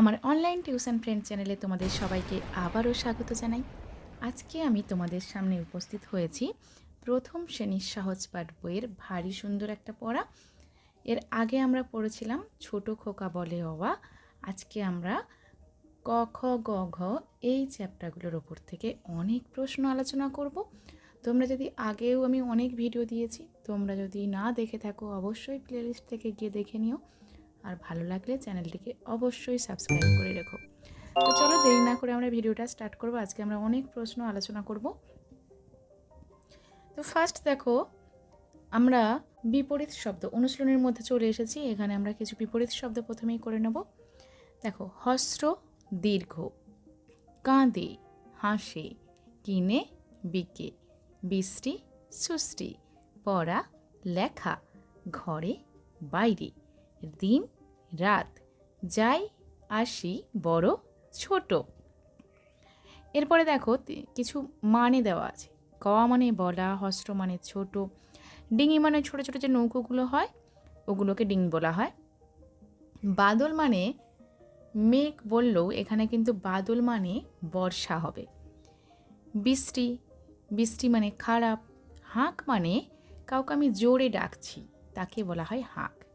আমার online tuition friend চ্যানেলে তোমাদের সবাইকে আবারও স্বাগত জানাই। আজকে আমি তোমাদের সামনে উপস্থিত হয়েছি প্রথম শ্রেণির সহজ পাঠ বইয়ের ভারী সুন্দর একটা পড়া। এর আগে আমরা পড়েছিলাম ছোট খোকা বলে অবা আজকে আমরা ক, খ, গ, ঘ এই চ্যাপ্টারগুলোর ওপর থেকে অনেক প্রশ্ন আলোচনা করব। তোমরা যদি আগেও আমি অনেক ভিডিও দিয়েছি, তোমরা যদি না দেখে থাকো, অবশ্যই প্লেলিস্ট থেকে গিয়ে দেখে নিও। আর ভালো লাগলে চ্যানেলটিকে অবশ্যই সাবস্ক্রাইব করে রেখো। তো চলো দেরি না করে আমরা ভিডিওটা স্টার্ট করব। আজকে আমরা অনেক প্রশ্ন আলোচনা করব। তো ফার্স্ট দেখো, আমরা বিপরীত শব্দ, অনুশীলনের মধ্যে চলে এসেছি। এখানে আমরা কিছু বিপরীত শব্দ প্রথমেই করে নেব। দেখো, হস্র দীর্ঘ, কাঁদে, হাসে, কিনে, বিকে, বৃষ্টি, সুষ্টি, পড়া, লেখা, ঘরে, বাইরে, দিন রাত। যাই আসি বড় ছোট। এরপরে দেখো কিছু মানে দেওয়া আছে। কওয়া মানে বলা হস্ত্র মানে ছোট, ডিঙি মানে ছোট ছোট যে নৌকোগুলো হয়, ওগুলোকে ডিং বলা হয়। বাদল মানে মেঘ বললেও এখানে কিন্তু বাদল মানে বর্ষা হবে। বৃষ্টি বৃষ্টি মানে খারাপ, হাঁক মানে কাউকে আমি জোরে ডাকছি, তাকে বলা হয় হাঁক।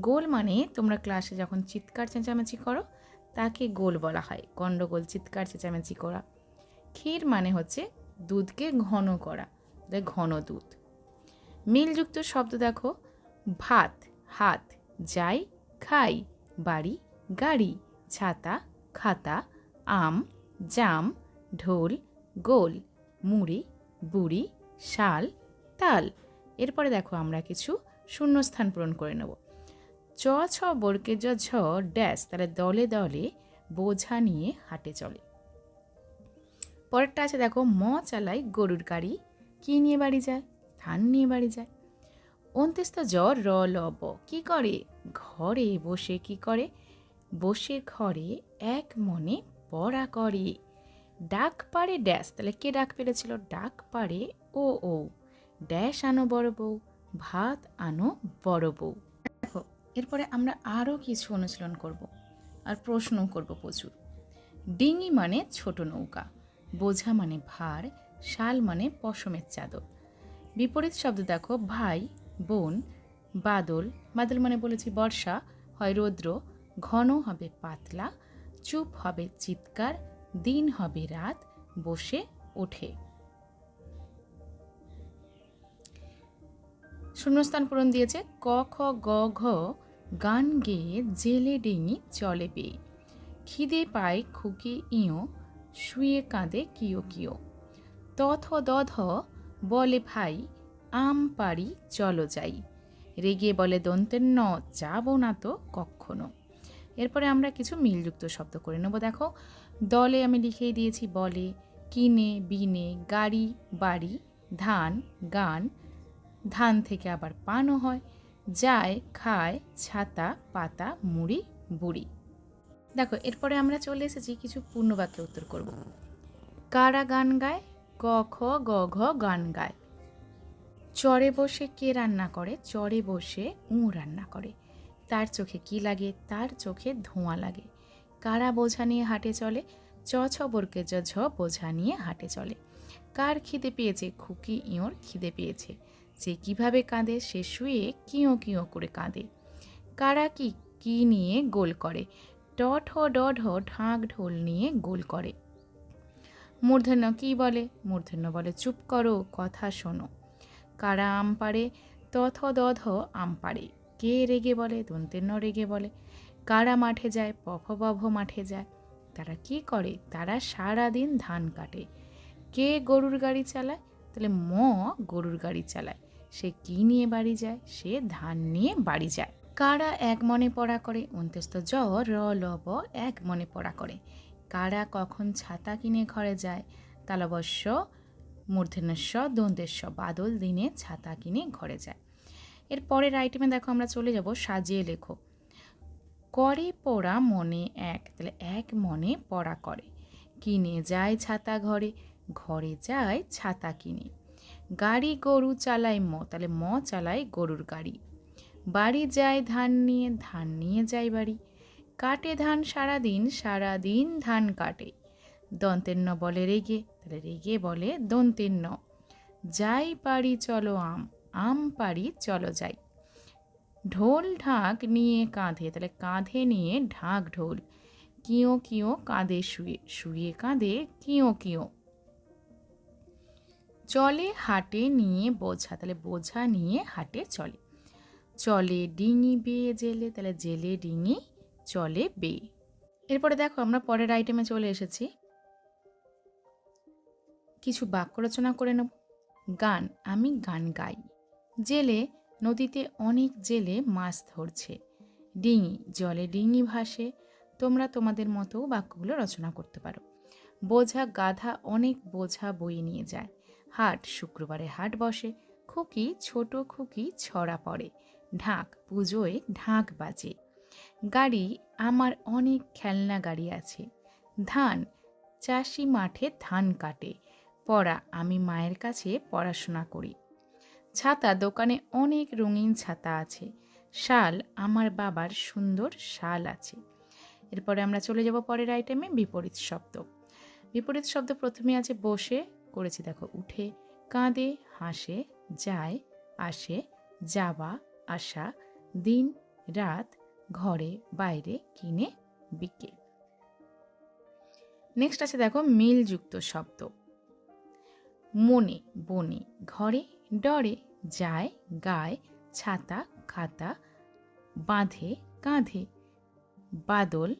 গোল মানে তোমরা ক্লাসে যখন চিৎকার চেঁচামেচি করো, তাকে গোল বলা হয় গণ্ডগোল চিৎকার চেঁচামেচি করা। ক্ষীর মানে হচ্ছে দুধকে ঘন করা ঘন দুধ। মিলযুক্ত শব্দ দেখো, ভাত, হাত, যাই, খাই, বাড়ি, গাড়ি, ছাতা, খাতা, আম, জাম, ঢোল, গোল, মুড়ি, বুড়ি, শাল, তাল। এরপরে দেখো আমরা কিছু শূন্যস্থান পূরণ করে নেব। চ, ছ বর্গে জ ঝ, ড্যাশ, তাহলে দলে দলে বোঝা নিয়ে হাটে চলে। পরেরটা আছে দেখো, ম চালাই গরুর গাড়ি, কি নিয়ে বাড়ি যায়? ধান নিয়ে বাড়ি যায়। অন্ত্যেস্ত জ র, ল, ব, কি করে? ঘরে বসে কি করে? বসে ঘরে এক মনে পড়া করে। ডাক পারে ড্যাশ, তাহলে কে ডাক পেরেছিল? ডাক পারে ও ও। ড্যাশ আনো বড় বউ, ভাত আনো বড় বউ। এরপরে আমরা আরও কিছু অনুশীলন করব আর প্রশ্নও করব প্রচুর। ডিঙি মানে ছোট নৌকা, বোঝা মানে ভার, শাল মানে পশমের চাদর। বিপরীত শব্দ দেখো, ভাই, বোন, বাদল বাদল মানে বলেছি বর্ষা, হয় রৌদ্র, ঘন হবে পাতলা, চুপ হবে চিৎকার, দিন হবে রাত, বসে ওঠে। শূন্যস্থান পূরণ দিয়েছে, ক, খ, গ, ঘ গান গেয়ে জেলে ডিঙি চলে পেয়ে। খিদে পায় খুকি ইয়ো, শুয়ে কাঁদে কিও কিও তথ দধ বলে ভাই, আম পারি চলো যাই। রেগে বলে দন্তের ন যাব না তো কখনো এরপরে আমরা কিছু মিলযুক্ত শব্দ করে নেব। দেখো, দলে আমি লিখেই দিয়েছি বলে, কিনে, বিনে, গাড়ি, বাড়ি, ধান, গান, ধান থেকে আবার পানও হয়। যায় খায় ছাতা, পাতা, মুড়ি, বুড়ি। দেখো, এরপরে আমরা চলে এসেছি কিছু পূর্ণবাক্যে উত্তর করব। কারা গান গায়? ক, খ, গ, ঘ, গান গায়। চরে বসে কে রান্না করে? চরে বসে উ রান্না করে। তার চোখে কি লাগে? তার চোখে ধোঁয়া লাগে। কারা বোঝা নিয়ে হাটে চলে? চ, ছ বর্গে জ ঝ, বোঝা নিয়ে হাটে চলে। কার খিদে পেয়েছে? খুকি, ইঁয়োর খিদে পেয়েছে। সে কীভাবে কাঁদে সে শুয়ে কিঁয়ো কিঁয়ো করে কাঁদে। কারা কি কি নিয়ে গোল করে? ট ঠ ড ঢ ঢাক ঢোল নিয়ে গোল করে। মূর্ধন্য কি বলে? মূর্ধন্য বলে, চুপ করো, কথা শোনো। কারা আম পারে তথ দধ আম পারে কে রেগে বলে? দন্তেন্য রেগে বলে। কারা মাঠে যায়? পফ বভ মাঠে যায়। তারা কি করে? তারা সারা দিন ধান কাটে। কে গরুর গাড়ি চালায়? তাহলে ম গরুর গাড়ি চালায়। সে কি নিয়ে বাড়ি যায়? সে ধান নিয়ে বাড়ি যায়। কারা এক মনে পড়া করে? অন্ত্যস্ত জ র, ল, ব এক মনে পড়া করে। কারা কখন ছাতা কিনে ঘরে যায়? তালবস্য মূর্ধন্যস্ব দন্তেস্ব বাদল দিনে ছাতা কিনে ঘরে যায়। এর পরের আইটেমে দেখো আমরা চলে যাব সাজিয়ে লেখো। করে পড়া মনে এক, তাহলে এক মনে পড়া করে। কিনে যায় ছাতা ঘরে ঘরে যায় ছাতা কিনে। গাড়ি গরু চালায় ম, তাহলে ম চালায় গরুর গাড়ি। বাড়ি যায় ধান নিয়ে ধান নিয়ে যায় বাড়ি। কাটে ধান সারা দিন সারা দিন ধান কাটে। দন্তের ন বলে রেগে, তাহলে রেগে বলে দন্তের ন। যাই পারি চলো আম আম পারি চলো যাই। ঢোল ঢাক নিয়ে কাঁধে, তাহলে কাঁধে নিয়ে ঢাক ঢোল। কিও কিও কাঁধে শুয়ে শুয়ে কাঁধে কিও কিও চলে, হাটে, নিয়ে, বোঝা, তাহলে বোঝা, নিয়ে, হাটে, চলে। চলে, ডিঙি, বেয়ে, জেলে, তাহলে জেলে, ডিঙি, চলে, বেয়ে। এরপরে দেখো আমরা পরের আইটেমে চলে এসেছি। কিছু বাক্য রচনা করে নেব। গান, আমি গান গাই। জেলে, নদীতে অনেক জেলে মাছ ধরছে। ডিঙি, জলে ডিঙি ভাসে। তোমরা তোমাদের মতো বাক্যগুলো রচনা করতে পারো। বোঝা, গাধা অনেক বোঝা বয়ে নিয়ে যায়। হাট শুক্রবারে হাট বসে, খুকি ছোট খুকি ছড়া পড়ে, ঢাক পুজোয় ঢাক বাজে। গাড়ি, আমার অনেক খেলনা গাড়ি আছে। ধান, চাষি মাঠে ধান কাটে, পড়া আমি মায়ের কাছে পড়াশোনা করি। ছাতা, দোকানে অনেক রঙিন ছাতা আছে। শাল, আমার বাবার সুন্দর শাল আছে। এরপরে আমরা চলে যাব পরের আইটেমে বিপরীত শব্দ। বিপরীত শব্দ প্রথমে আছে বসে করেছি। দেখো, উঠে, কাঁদে, হাসে, যায়, আসে, যাওয়া, আসা, দিন, রাত, ঘরে, বাইরে, কিনে, বিকে। নেক্সট আছে দেখো, মিলযুক্ত শব্দ। মনে, বনে, ঘরে, ডরে, যায়, গায়, ছাতা, খাতা, বাঁধে, কাঁধে, বাদল,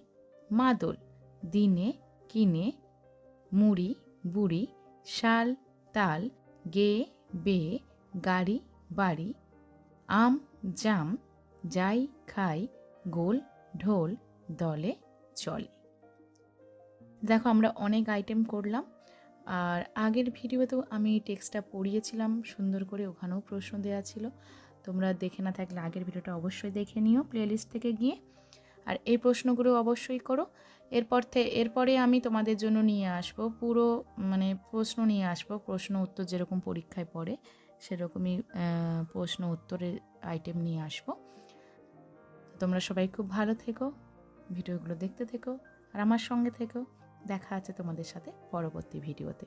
মাদল, দিনে, কিনে, মুড়ি, বুড়ি শাল, তাল, গে, বে, গাড়ি, বাড়ি, আম, জাম, যাই, খাই, গোল, ঢোল, দলে, চলে। দেখো, আমরা অনেক আইটেম করলাম। আর আগের ভিডিওতেও আমি টেক্সটটা পড়িয়েছিলাম, সুন্দর করে ওখানেও প্রশ্ন দেওয়া ছিল। তোমরা দেখে না থাকলে আগের ভিডিওটা অবশ্যই দেখে নিও প্লেলিস্ট থেকে গিয়ে। আর এই প্রশ্নগুলো অবশ্যই করো। এরপর এরপরে আমি তোমাদের জন্য নিয়ে আসব পুরো মানে প্রশ্ন নিয়ে আসব। প্রশ্ন উত্তর যেরকম পরীক্ষায় পড়ে, সেরকমই প্রশ্ন উত্তরের আইটেম নিয়ে আসব। তোমরা সবাই খুব ভালো থেকো, ভিডিওগুলো দেখতে থেকো, আর আমার সঙ্গে থেকো। দেখা আছে তোমাদের সাথে পরবর্তী ভিডিওতে।